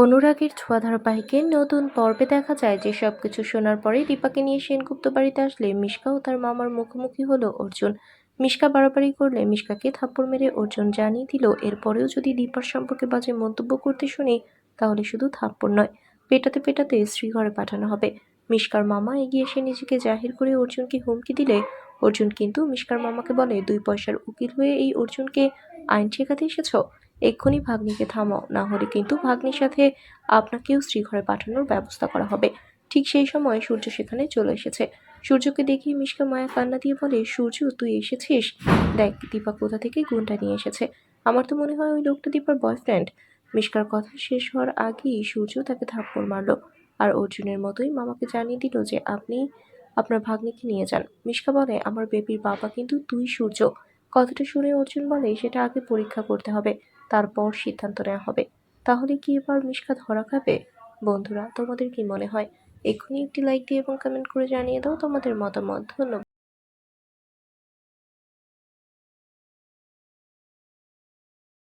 অনুরাগের ছোঁয়া ধারাবাহিকের নতুন পর্বে দেখা যায়, যে সব কিছু শোনার পরে দীপাকে নিয়ে সেনগুপ্ত বাড়িতে আসলে মিশকা ও তার মামার মুখোমুখি হলো অর্জুন। মিশকা বাড়াবাড়ি করলে মিশকাকে থাপ্পড় মেরে অর্জুন জানিয়ে দিল, এরপরেও যদি দীপার সম্পর্কে বাজে মন্তব্য করতে শুনি, তাহলে শুধু থাপ্পড় নয়, পেটাতে পেটাতে শ্রীঘরে পাঠানো হবে। মিশকার মামা এগিয়ে এসে নিজেকে জাহির করে অর্জুনকে হুমকি দিলে, অর্জুন কিন্তু মিশকার মামাকে বলে, দুই পয়সার উকিল হয়ে এই অর্জুনকে আইন শেখাতে এসেছ? এক্ষুনি ভাগ্নিকে থামাও, না হলে কিন্তু ভাগ্নির সাথে আপনাকেও শ্রীঘরে পাঠানোর ব্যবস্থা করা হবে। ঠিক সেই সময় সূর্য সেখানে চলে এসেছে। সূর্যকে দেখে মিশকা মায়া কান্না দিয়ে বলে, সূর্য, তুই এসেছিস? দেখ, দীপা কোথা থেকে গুণটা নিয়ে এসেছে? আমার তো মনে হয় ওই লোকটা দীপার বয়ফ্রেন্ড মিশকার কথা শেষ হওয়ার আগেই সূর্য তাকে থাপ্পড় মারলো আর অর্জুনের মতোই মামাকে জানিয়ে দিল যে আপনি আপনার ভাগ্নিকে নিয়ে যান। মিশকা বলে, আমার বেবির বাবা কিন্তু তুই সূর্য। কথাটা শুনে অর্জুন বলে, সেটা আগে পরীক্ষা করতে হবে, তারপর সিদ্ধান্ত নেওয়া হবে। তাহলে কি এবার মিশকা ধরা খাবে? বন্ধুরা, তোমাদের কি মনে হয়? এক্ষুনি একটি লাইক দিয়ে এবং কমেন্ট করে জানিয়ে দাও তোমাদের মতামত। ধন্যবাদ।